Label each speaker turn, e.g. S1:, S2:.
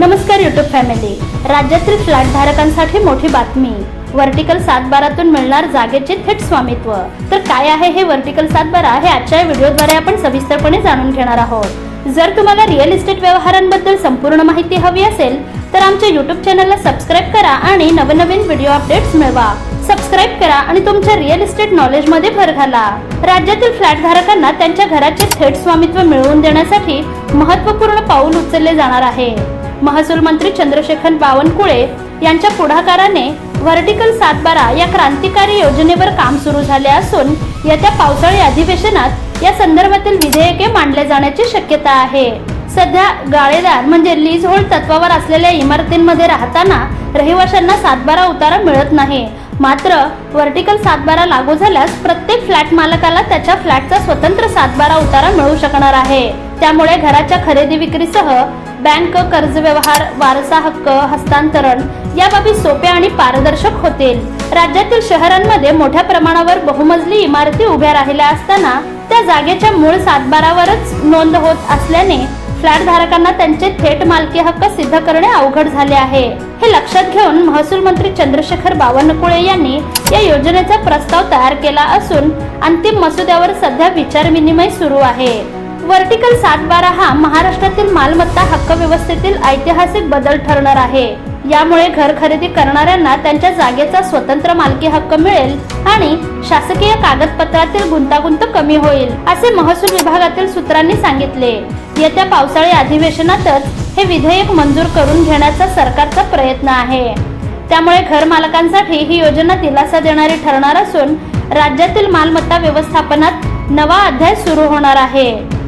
S1: नमस्कार YouTube family राज्यातील flat धारकांसाठी मोठी बातमी. व्हर्टिकल सातबारातून मिळणार जागेचे थेट स्वामित्व. तर काय आहे हे व्हर्टिकल सातबारा हे आजच्या व्हिडिओद्वारे आपण सविस्तरपणे जाणून घेणार आहोत. जर तुम्हाला रिअल इस्टेट व्यवहारांबद्दल संपूर्ण माहिती हवी असेल तर आमच्या युट्यूब चॅनलला सबस्क्राईब करा आणि नवनवीन व्हिडिओ अपडेट्स मिळवा. सबस्क्राईब करा आणि तुमच्या रिअल इस्टेट नॉलेजमध्ये भर घाला. राज्यातील फ्लॅट धारकांना त्यांच्या घराचे थेट स्वामित्व मिळवून देण्यासाठी महत्त्वपूर्ण पाऊल उचलले जाणार आहे. महसूल मंत्री चंद्रशेखर बावनकुळे यांच्या पुढाकाराने व्हर्टिकल सातबारा या क्रांतिकारी योजनेवर काम सुरू झाले असून येत्या पावसाळी अधिवेशनात या संदर्भातील विधेयके मांडले जाण्याची शक्यता आहे. सध्या गाळेदार म्हणजे लीज होल्ड तत्वावर असलेल्या इमारतींमध्ये राहताना रहिवाशांना सातबारा उतारा मिळत नाही. मात्र व्हर्टिकल सातबारा लागू झाल्यास प्रत्येक फ्लॅट मालकाला त्याच्या फ्लॅटचा स्वतंत्र सातबारा उतारा मिळू शकणार आहे. त्यामुळे घराच्या खरेदी विक्रीसह बँक कर्ज व्यवहार वारसा हक्क हस्तांतरण या बाबी सोप्या आणि पारदर्शक होतील. राज्यातील शहरांमध्ये मोठ्या प्रमाणावर बहुमजली इमारती उभ्या राहिल्या असताना त्या जागेच्या मूळ सातबारावरच नोंद होत असल्याने फ्लॅट धारकांना त्यांचे थेट मालकी हक्क सिद्ध करणे अवघड झाले आहे. हे लक्षात घेऊन महसूल मंत्री चंद्रशेखर बावनकुळे यांनी या योजनेचा प्रस्ताव तयार केला असून अंतिम मसुद्यावर सध्या विचारविनिमय सुरू आहे. वर्टिकल सात बारा हा महाराष्ट्रातील मालमत्ता हक्क व्यवस्थेतील ऐतिहासिक बदल ठरणार आहे. यामुळे घर खरेदी करणाऱ्यांना त्यांच्या जागेचा स्वतंत्र मालकी हक्क मिळेल आणि शासकीय कागदपत्रातील गुंतागुंत कमी होईल असे महसूल विभागातील सूत्रांनी सांगितले. येत्या पावसाळी अधिवेशनातच हे विधेयक मंजूर करून घेण्याचा सरकारचा प्रयत्न आहे. त्यामुळे घर मालकांसाठी ही योजना दिलासा देणारी ठरणार असून राज्यातील मालमत्ता व्यवस्थापनात नवा अध्याय सुरू होणार आहे.